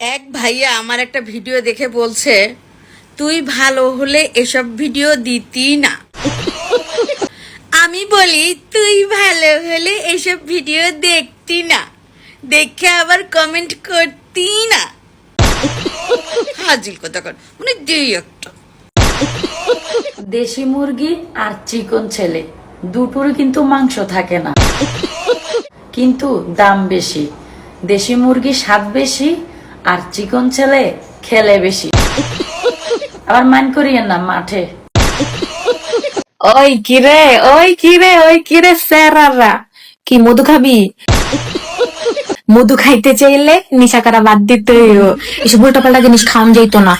এক ভাইয়া আমার একটা ভিডিও দেখে বলছে, তুই ভালো হলে এসব ভিডিও দিতি না। আমি বলি, তুই ভালো হলে এসব ভিডিও দেখতি না, দেখে আবার কমেন্ট করতি না। হাজিল কথা কর মানে যেই একটা। দেশি মুরগি আর চিকন ছেলে, দুটোর কিন্তু মাংস থাকে না। কিন্তু দাম বেশি, দেশি মুরগি স্বাদ বেশি আর চিকন ছেলে খেলে বেশি। আবার মান করিয়েন না মাঠে। ওই কিরে ওই কিরে ওই কিরে স্যারারা? কি মধু খাবি? মধু খাইতে চাইলে নিশা করা বাদ দিতে। এসব উল্টা পাল্টা জিনিস খাওয়ান যেত না।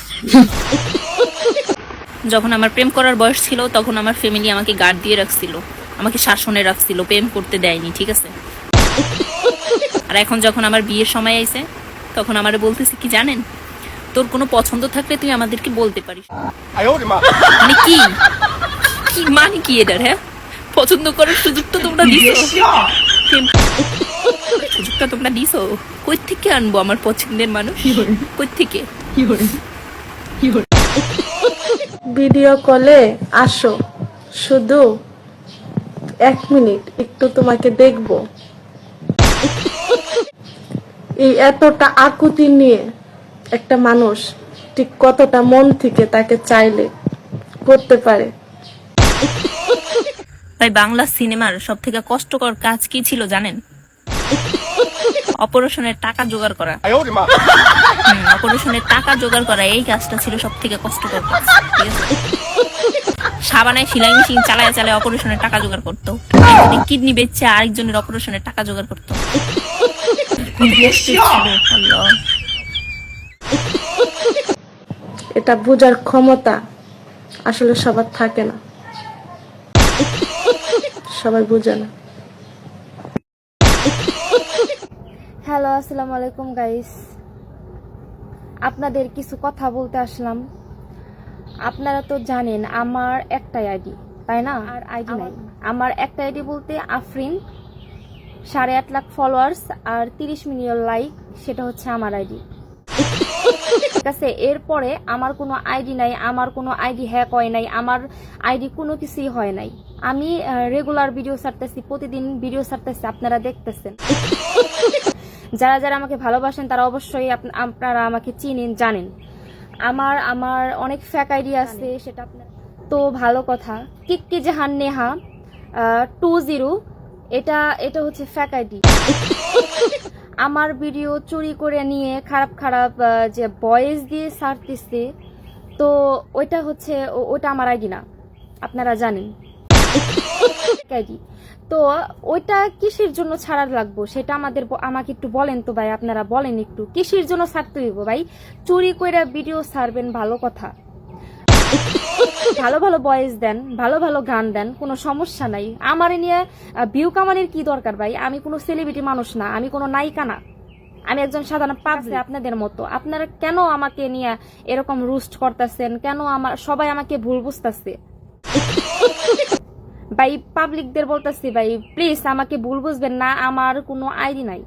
যখন আমার প্রেম করার বয়স ছিল তখন আমার ফ্যামিলি আমাকে গার্ড দিয়ে রাখছিল। আমাকে শাসনে রাখছিল প্রেম করতে দেয়নি ঠিক আছে? আর এখন যখন আমার বিয়ের সময় আইছে তখন আমারে বলতেছে কি জানেন? তোর কোনো পছন্দ থাকলে তুই আমাদেরকে বলতে পারিস। মানে কি? কি মানে কি এটার হ্যাঁ? পছন্দ করার সুযোগটা তোমরা দিছো? সুযোগটা তোমরা দিছো? কই থেকে আনব আমার পছন্দের মানুষ? কই থেকে ভিডিও কলে আসো। শুধু এক মিনিট একটু তোমাকে দেখব। এই এতটা আকুতি নিয়ে একটা মানুষ ঠিক কতটা মন থেকে তাকে চাইলে করতে পারে? তাই বাংলা সিনেমার সব থেকে কষ্টকর কাজ কি ছিল জানেন? অপারেশনের টাকা জোগাড় করা। হুম, অপারেশনের টাকা জোগাড় করা এই কাজটা ছিল সব থেকে কষ্টকর কাজ সাবানায় সেলাই মেশিন চালায় চালায় অপারেশনের টাকা জোগাড় করতো। কিডনি বেচছে আরেকজনের অপারেশনের টাকা জোগাড় করতো। এটা বোঝার ক্ষমতা আসলে সবার থাকে না। সবাই বুঝে না। হ্যালো আসসালামু আলাইকুম গাইস আপনাদের কিছু কথা বলতে আসলাম। আপনারা তো জানেন আমার একটাই আইডি তাই না? আর আইডি নাই। আমার একটা আইডি বলতে আফরিন। সাড়ে আট লাখ ফলোয়ার্স আর তিরিশ মিলিয়ন লাইক সেটা হচ্ছে আমার আইডি ঠিক আছে, এরপরে আমার কোনো আইডি নাই, আমার কোনো আইডি হ্যাক হয় নাই, আমার আইডি কোনো কিছুই হয় নাই। আমি রেগুলার ভিডিও ছাড়তেছি, প্রতিদিন ভিডিও ছাড়তেছি, আপনারা দেখতেছেন। যারা যারা আমাকে ভালোবাসেন, তারা অবশ্যই আপ- আপনারা আমাকে চিনেন, জানেন। আমার আমার অনেক ফ্যাক আইডিয়া আছে, সেটা আপনার তো ভালো কথা। কিক্কি জাহান নেহা টু জিরো এটা এটা হচ্ছে ফ্যাক আইডি আমার ভিডিও চুরি করে নিয়ে খারাপ খারাপ যে ভয়েস দিয়ে ছাড়তেছে, তো ওইটা হচ্ছে, ও- ওইটা আমার আইডি না। আপনারা জানেন। তো ওইটা কিসের জন্য ছাড়ার লাগবো? সেটা আমাদের আমাকে একটু বলেন তো ভাই, আপনারা বলেন একটু। কিসের জন্য ছাড়তে হইব ভাই? চুরি করে ভিডিও ছাড়বেন, ভালো কথা। ভালো ভালো বয়েস দেন ভালো ভালো গান দেন কোনো সমস্যা নাই। আমার নিয়ে ভিউ কামানির কি দরকার ভাই? আমি কোনো সেলিব্রিটি মানুষ না আমি কোনো নায়িকা না। আমি একজন সাধারণ পাবলিক আপনাদের মতো। আপনারা কেন আমাকে নিয়ে এরকম রুস্ট করতেছেন? কেন আমার সবাই আমাকে ভুল বুঝতেছে? ভাই পাবলিকদের বলতেছি ভাই প্লিজ আমাকে ভুল বুঝবেন না আমার কোনো আইডি নাই।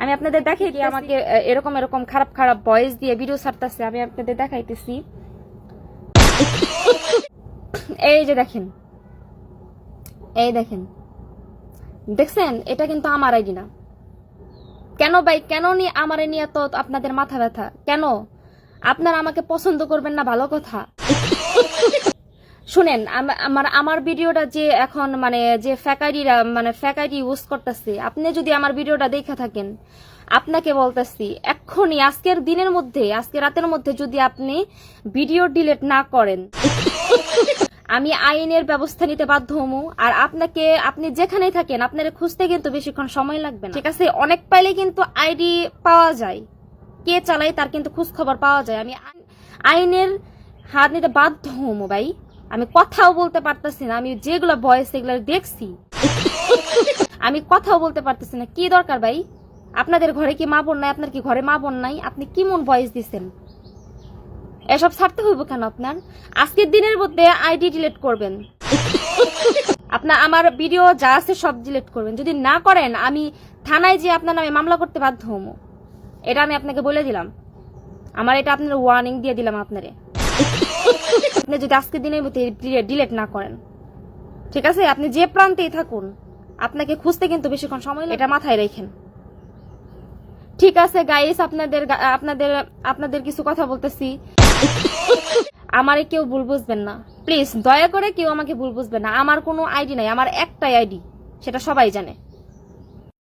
আমি আপনাদের দেখাই আমাকে এরকম এরকম খারাপ খারাপ ভয়েস দিয়ে ভিডিও ছাড়তেছে আমি আপনাদের দেখাইতেছি। এই যে দেখেন। এই দেখেন। দেখছেন? এটা কিন্তু আমার আইডি না। কেন ভাই? কেন নি আমার নিয়ে তো আপনাদের মাথা ব্যথা? কেন? আপনারা আমাকে পছন্দ করবেন না, ভালো কথা। শুনেন, আম- আমার আমার ভিডিওটা যে এখন মানে যে ফ্যাকারিরা মানে ফ্যাকারি ইউজ করতেছে, আপনি যদি আমার ভিডিওটা দেখে থাকেন, আপনাকে বলতেছি, এক্ষুনি আজকের দিনের মধ্যে, আজকে রাতের মধ্যে যদি আপনি ভিডিও ডিলিট না করেন আমি আইনের ব্যবস্থা নিতে বাধ্য হমু। আর আপনাকে আপনি যেখানেই থাকেন আপনার খুঁজতে কিন্তু বেশিক্ষণ সময় লাগবে না। ঠিক আছে। অনেক পাইলে কিন্তু আইডি পাওয়া যায়। কে চালায় তার কিন্তু খোঁজ খবর পাওয়া যায়। আমি আইনের হাত নিতে বাধ্য হমু ভাই। আমি কথাও বলতে পারতেছি না। আমি যেগুলো বয়স সেগুলো দেখছি। আমি কথাও বলতে পারতেছি না। কি দরকার ভাই? আপনাদের ঘরে কি মা বোন নাই? আপনার কি ঘরে মা বোন নাই? আপনি কি মন ভয়েস দিচ্ছেন এসব ছাড়তে হইব কেন আপনার? আজকের দিনের মধ্যে আইডি ডিলেট করবেন। আপনার, আমার ভিডিও যা আছে সব ডিলেট করবেন। যদি না করেন, আমি থানায় যে আপনার নামে মামলা করতে বাধ্য হব। এটা আমি আপনাকে বলে দিলাম। আমার এটা আপনার ওয়ার্নিং দিয়ে দিলাম আপনারে। আপনি যদি আজকের দিনের মধ্যে ডিলেট না করেন, ঠিক আছে? আপনি যে প্রান্তেই থাকুন, আপনাকে খুঁজতে কিন্তু বেশিক্ষণ সময়। এটা মাথায় রেখেন। ঠিক আছে গাইস আপনাদের আপনাদের আপনাদের কিছু কথা বলতেছি। আমারে কেউ ভুল বুঝবেন না। প্লিজ দয়া করে কেউ আমাকে ভুল বুঝবেন না। আমার কোনো আইডি নাই, আমার একটাই আইডি সেটা সবাই জানে।